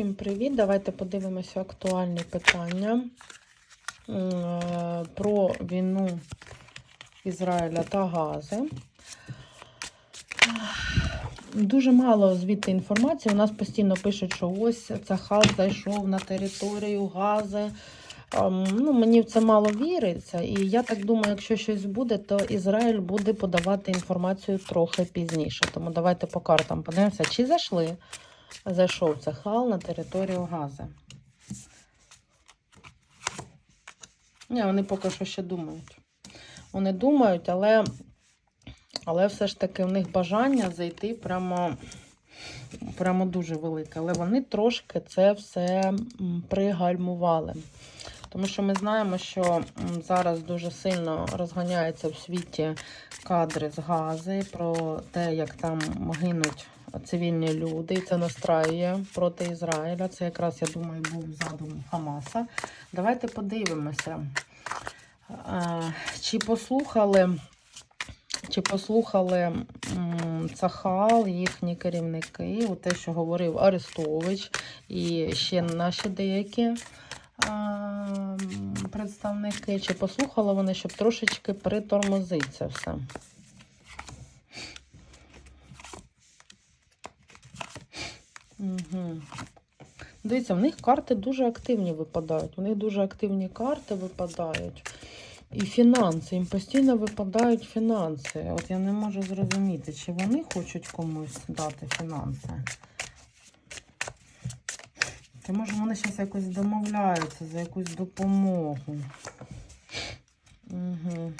Всім привіт! Давайте подивимося актуальні питання е, про війну Ізраїля та Гази. Дуже мало звідти інформації. У нас постійно пишуть, що ось Цахал зайшов на територію Гази. Ем, Ну, мені в це мало віриться, і я так думаю, якщо щось буде, то Ізраїль буде подавати інформацію трохи пізніше. Тому давайте по картам подивимося, чи зайшли зайшов Цахал на територію Гази. Ні, вони поки що ще думають. Вони думають, але, але все ж таки в них бажання зайти прямо, прямо дуже велике. Але вони трошки це все пригальмували. Тому що ми знаємо, що зараз дуже сильно розганяються в світі кадри з гази про те, як там гинуть цивільні люди, і це настраює проти Ізраїля. Це якраз, я думаю, був задум Хамаса. Давайте подивимося, чи послухали, чи послухали Цахал, їхні керівники, у те, що говорив Арестович, і ще наші деякі представники, чи послухали вони, щоб трошечки притормозити це все. Угу. Дивіться, в них карти дуже активні випадають. У них дуже активні карти випадають. І фінанси. Їм постійно випадають фінанси. От я не можу зрозуміти, чи вони хочуть комусь дати фінанси. Чи може вони зараз якось домовляються за якусь допомогу. Угу.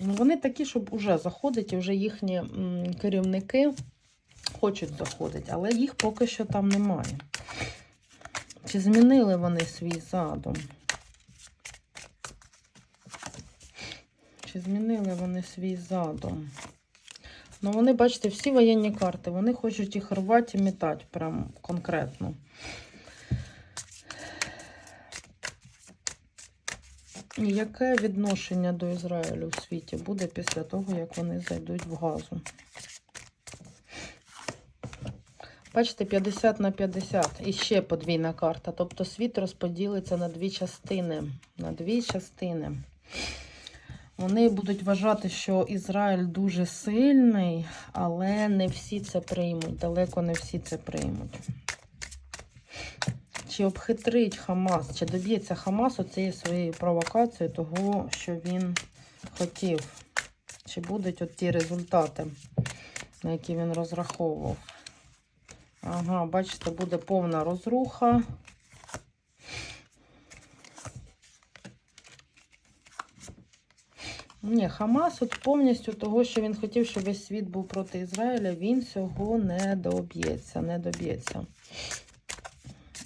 Ну, вони такі, щоб уже заходять, і вже їхні керівники хочуть заходити, але їх поки що там немає. Чи змінили вони свій задум? Чи змінили вони свій задум? Ну, вони, бачите, всі воєнні карти, вони хочуть їх рвати і мітати прям конкретно. Яке відношення до Ізраїлю в світі буде після того, як вони зайдуть в газу? Бачите, 50 на 50. І ще подвійна карта. Тобто світ розподілиться на дві частини. На дві частини. Вони будуть вважати, що Ізраїль дуже сильний, але не всі це приймуть. Далеко не всі це приймуть. Чи обхитрить Хамас, чи доб'ється Хамас цієї своєї провокації того, що він хотів? Чи будуть от ті результати, на які він розраховував? Ага, бачите, буде повна розруха. Ні, Хамас от повністю того, що він хотів, щоб весь світ був проти Ізраїля, він цього не доб'ється, не доб'ється.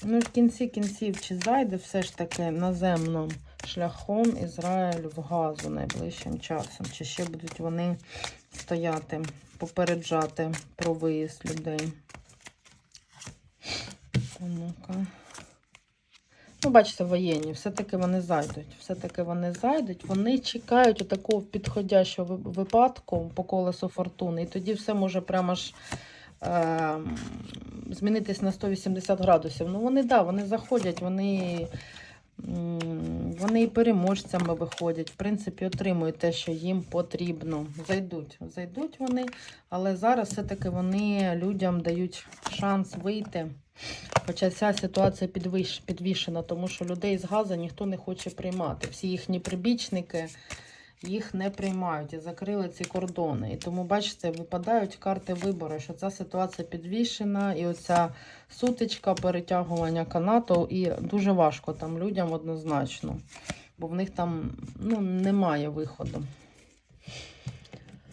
Ну, в кінці кінців, чи зайде все ж таки наземним шляхом Ізраїль в газу найближчим часом? Чи ще будуть вони стояти, попереджати про виїзд людей? Ну-ка. Бачите, воєнні, все-таки вони зайдуть. Все-таки вони зайдуть. Вони чекають такого підходящого випадку по колесу фортуни. І тоді все може прямо ж е, змінитись на 180 градусів. Ну, вони, да, вони заходять, вони, вони і переможцями виходять. В принципі, отримують те, що їм потрібно. Зайдуть. Зайдуть вони, але зараз все-таки вони людям дають шанс вийти. Хоча ця ситуація підвищ, підвішена, тому що людей з газу ніхто не хоче приймати. Всі їхні прибічники їх не приймають і закрили ці кордони. І тому, бачите, випадають карти вибору, що ця ситуація підвішена, і оця сутичка, перетягування канату, і дуже важко там людям однозначно, бо в них там ну, немає виходу.